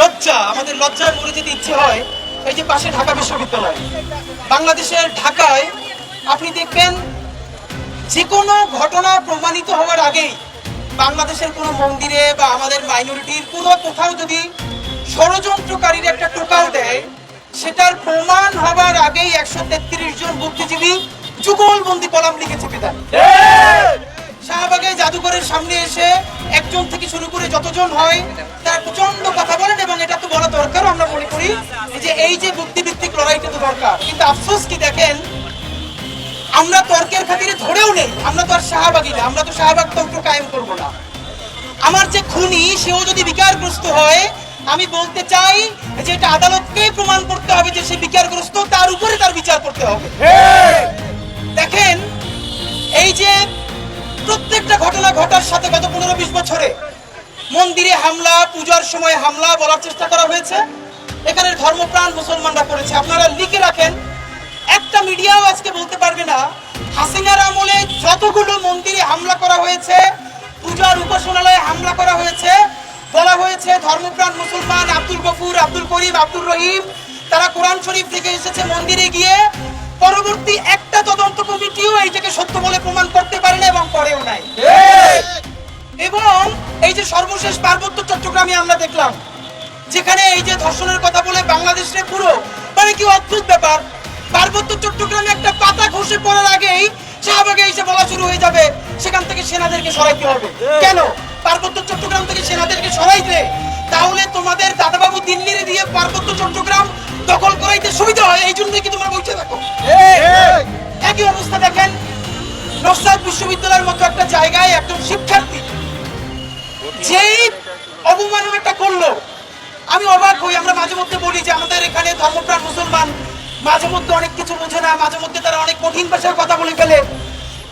লজ্জা, আমাদের লজ্জায় মরে যেতে ইচ্ছে হয়, এই যে পাশে ঢাকা বিশ্ববিদ্যালয়, বাংলাদেশের ঢাকায় আপনি দেখবেন যে কোনো ঘটনা প্রমাণিত হওয়ার আগেই বাংলাদেশের কোনো মন্দিরে বা আমাদের মাইনরিটির কোনো কোথাও যদি ষড়যন্ত্রকারীর একটা টোকাও দেয়, সেটার প্রমাণ হবার আগেই একশো তেত্রিশ জন বুদ্ধিজীবী যুগলবন্দি কলাম লিখে চেপে শাহবাগে জাদুঘরের সামনে এসে একজন থেকে শুরু করে যতজন হয়, তার প্রচণ্ড কথা বলেন এবং এটা তো বলা দরকার আমরা মনে করি যে এই যে বুদ্ধিভিত্তিক লড়াইটা তো দরকার। কিন্তু আফসোস কি দেখেন? আমরা তর্কের খাতিরে ধরেও নেই, আমরা তো আর শাহবাগী না, আমরা তো শাহবাগ তন্ত্র কায়েম করব না। আমার যে খুনি, সেও যদি বিকারগ্রস্ত হয়, আমি বলতে চাই যে এটা আদালতকেই প্রমাণ করতে হবে যে সে বিকারগ্রস্ত, তার উপরে তার বিচার করতে হবে। ঘটনা ঘটার সাথে গত পনেরো বিশ বছরে মন্দিরে হামলা, পূজার সময় হামলা বলার চেষ্টা করা হয়েছে। এখানে ধর্মপ্রাণ মুসলমানরা করেছে আপনারা লিখে রাখেন, একটা মিডিয়াও আজকে বলতে পারবে না। হাসিনার আমলে যতগুলো মন্দিরে হামলা করা হয়েছে, পূজার উপাসনালয়ে হামলা করা হয়েছে, বলা হয়েছে ধর্মপ্রাণ মুসলমান আব্দুল গফুর, আব্দুল করিম আব্দুল রহিম, তারা কোরআন শরীফ থেকে এসেছে মন্দিরে গিয়ে। পরবর্তী একটা তদন্ত এই যে সর্বশেষ পার্বত্য চট্টগ্রামে আমরা দেখলাম, যেখানে এই যে ধর্ষণের কথা বলে বাংলাদেশে পুরো মানে কি অদ্ভুত ব্যাপার। পার্বত্য চট্টগ্রামে একটা পাতা ঘষে পড়ার আগেই শাহবাগে এসে বলা শুরু হয়ে যাবে, সেখান থেকে সেনাদেরকে সরাইতে হবে। কেন? পার্বত্য চট্টগ্রাম থেকে সেনাদেরকে সরাইতে? তাহলে তোমাদের দাদাবাবু দিল্লির দিয়ে পার্বত্য চট্টগ্রাম দখল করাইতে সুবিধা হয়, এই জন্যই কি তোমরা বলছে দেখো। একই অবস্থা দেখেন নসাদ বিশ্ববিদ্যালয়ের মতো একটা জায়গায় একজন শিক্ষার্থী যেই অবমাননাটা করল আমি অবাক হই আমরা মাঝে মধ্যে বলি যে আমাদের এখানে ধর্মপ্রাণ মুসলমান মাঝে মধ্যে অনেক কিছু বোঝে না মাঝে মধ্যে তারা অনেক কঠিন ভাষায় কথা বলে ফেলে।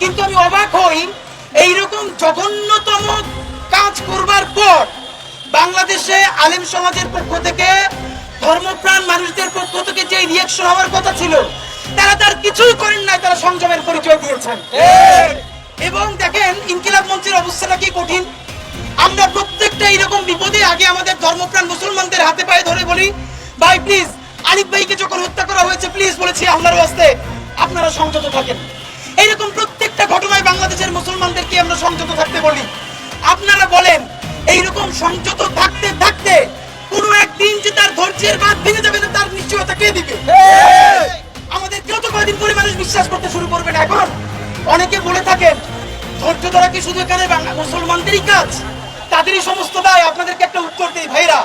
কিন্তু আমি অবাক হই এইরকম জঘন্যতম কাজ করবার পর বাংলাদেশে আলেম সমাজের পক্ষ থেকে ধর্মপ্রাণ মানুষদের পক্ষ থেকে যে রিয়াকশন হওয়ার কথা ছিল তারা তার কিছুই করেন নাই তারা সংযমের পরিচয় দিয়েছেন। এবং দেখেন ইনকিলাব মঞ্চের অবস্থাটা কি কঠিন? আমরা প্রত্যেকটা এরকম বিপদে আগে আমাদের ধর্মপ্রাণ মুসলমানদের হাতে পায়ে ধরে বলি, ভাই প্লিজ আলিফ ভাইকে যখন হত্যা করা হয়েছে প্লিজ বলেছি আল্লাহর ওয়াস্তে আপনারা সংযত থাকেন। এইরকম প্রত্যেকটা ঘটনায় বাংলাদেশের মুসলমানদেরকে আমরা সংযত থাকতে বলি। আপনারা বলেন, এইরকম সংযত থাকতে থাকতে কোনো একদিন যে তার ধৈর্যের বাদ ভেঙে যাবে না, তার ধৈর্য ধরা কি শুধু এখানে মুসলমানদেরই কাজ? তাদেরই সমস্ত দায় আপনাদেরকে একটা উত্তর দিই ভাইরা।